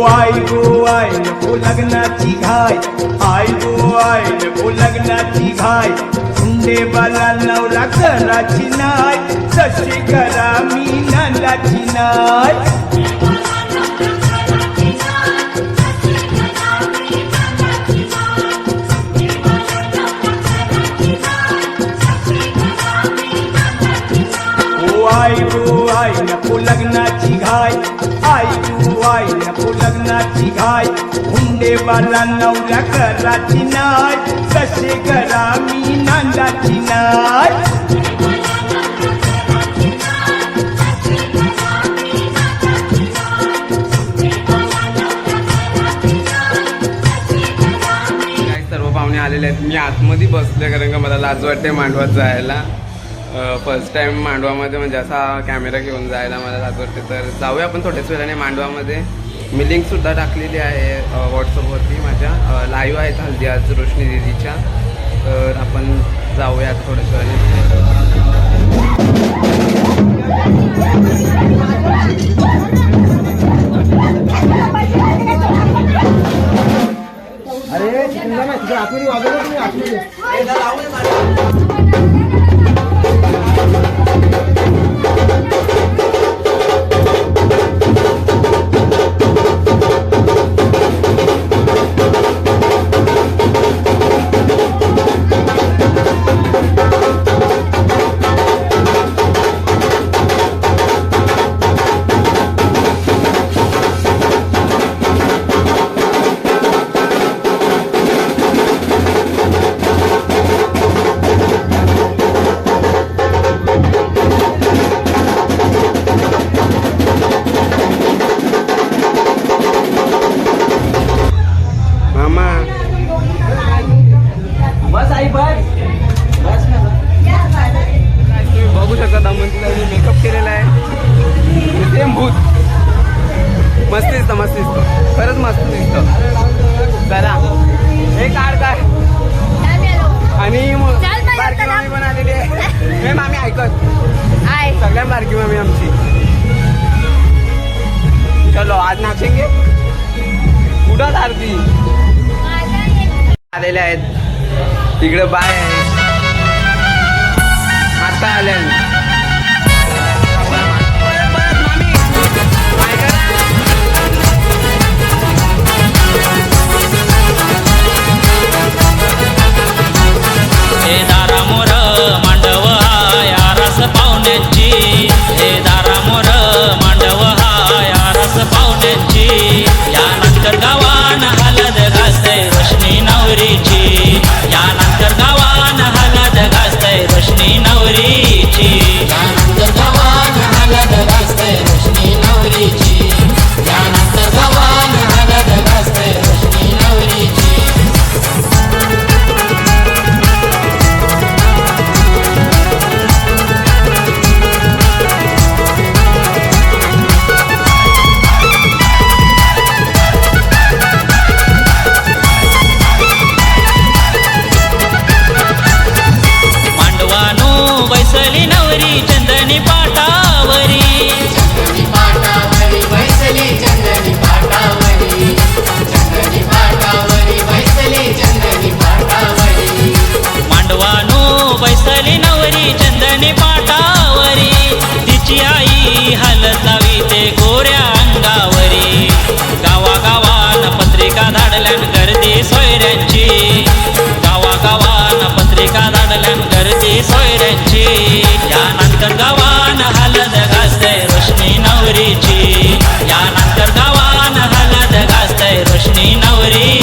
ओ आई गो आई नको लग्नाची घाय आय गो आय नको लग्नाची घाय हुंडे बाला नवरा कराची नाय. सशी करा मी नंदाची नाय. नको घाय हुंडे बाला कराची नाय कसे करा मी नांदाची नाय. काय सर्व पाहुणे आलेले आहेत? मी आतमध्ये बसले कारण का मला लाज वाटते मांडवात जायला. फर्स्ट टाइम मांडवामध्ये म्हणजे असा कॅमेरा घेऊन जायला मला लाज वाटते. तर जाऊया आपण थोड्याच वेळाने मांडवामध्ये. मी लिंकसुद्धा टाकलेली आहे व्हॉट्सअपवरती माझ्या. लाईव्ह आहेत हल्दी आज रोशनी दिदीच्या. तर आपण जाऊयात वेळाने अरे मस्त दिसतं मस्त दिसतं. खरंच मस्त दिसतं. चला. हे काढ. काय आणि बारकी मामी पण आलेली आहे. हे मामी ऐकत. आय. सगळ्यात बारकी मामी आमची. चलो आज नाचेंगे. कुठं आरती आलेले आहेत. इकडे बाय आहे आता आल्या நெஞ்சி बैसली नवरी चंदनी पाटावरी. तिची आई हलत लावी ते गोऱ्या अंगावरी. गावागावान पत्रिका धाडल्यान गर्दी सोयऱ्यांची. गावागावान पत्रिका धाडल्यान गर्दी सोयऱ्यांची. यानंतर गावान हलद घासतय रोशनी नवरीची. यानंतर गावान हलद घासतय रोशनी नवरी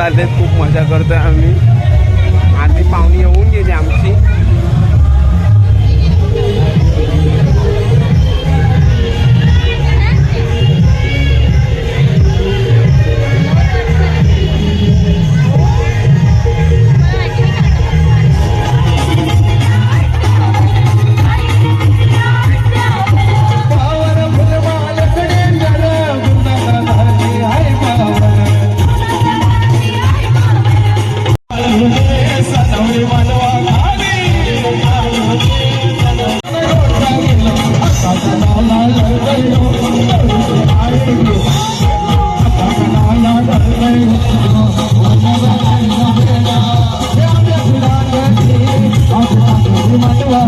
चालले खूप मजा करतोय आम्ही. आधी पाहुणी येऊन गेली आमची.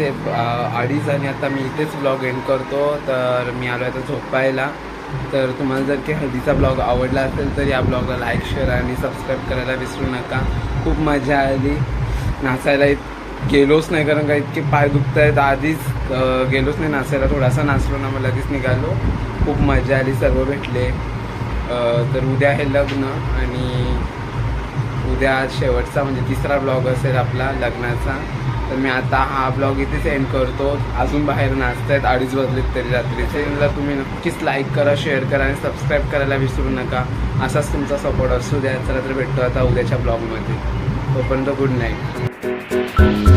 वाजलेच अडीच आणि आता मी इथेच ब्लॉग एंड करतो. तर मी आलो आता झोपायला. तर तुम्हाला जर की हळदीचा ब्लॉग आवडला असेल तर या ब्लॉगला लाईक शेअर आणि सबस्क्राईब करायला विसरू नका. खूप मजा आली. नाचायला गेलोच नाही कारण का इतके पाय दुखत आहेत आधीच गेलोच नाही नाचायला. थोडासा नाचलो ना मग लगेच निघालो. खूप मजा आली. सर्व भेटले. तर उद्या आहे लग्न आणि उद्या शेवटचा म्हणजे तिसरा ब्लॉग असेल आपला लग्नाचा. तर मी आता हा ब्लॉग इथेच एंड करतो. अजून बाहेर नाचतायत अडीच वाजलेत तरी रात्रीचे. तुम्ही नक्कीच लाईक करा शेअर करा आणि सबस्क्राईब करायला विसरू नका. असाच तुमचा सपोर्ट असू द्या. चला तर भेटतो आता उद्याच्या ब्लॉगमध्ये तोपर्यंत गुड नाईट